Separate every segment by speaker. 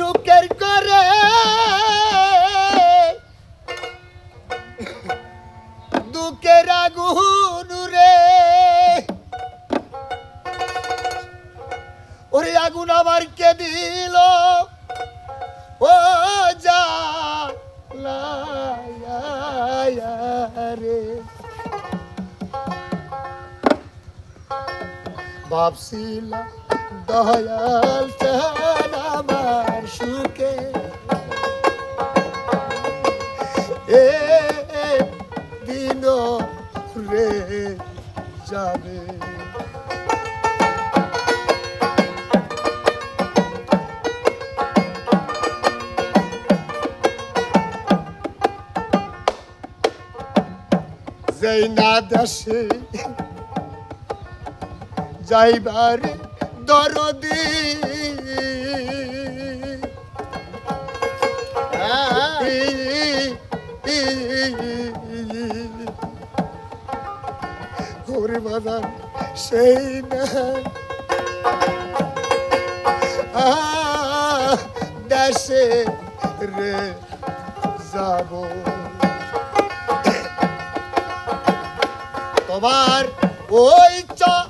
Speaker 1: সুখের করে। দুঃখের আগুন রে। ওরে আগুন আমার কে দিল ও যা রে। ভাবছিলাম দয়াল চান রে যাবে। যেই না দেশে যাইবার দরদি। বাজার সেই না দেশে রে যাব। তোমার ওই চরণের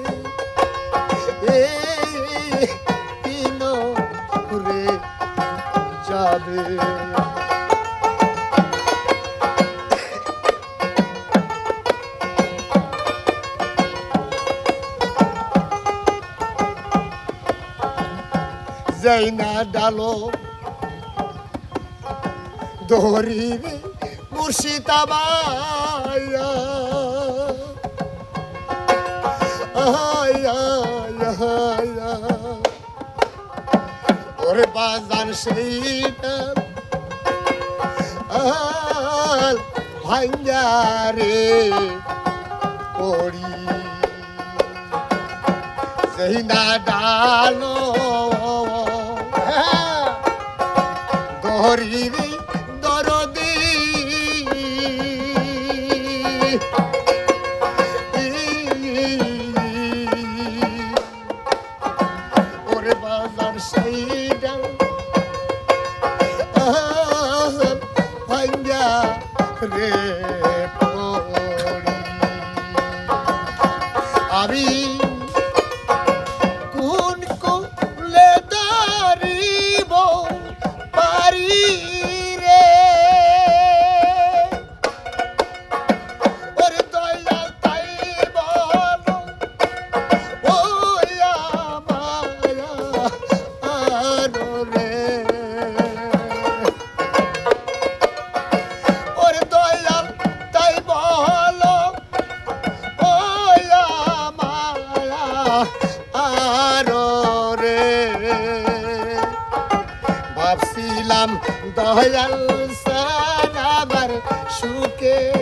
Speaker 1: যাই না ডালো দরিবে মুর্শিদাবায়া। ওরে বাজার সেইটা আল রে পড়ি। সেই না ডালো গরিবি দরদি। ওরে বাজার সেই ভাঙ্গা রে আমি আরও ভাবছিলাম দয়াল সুখে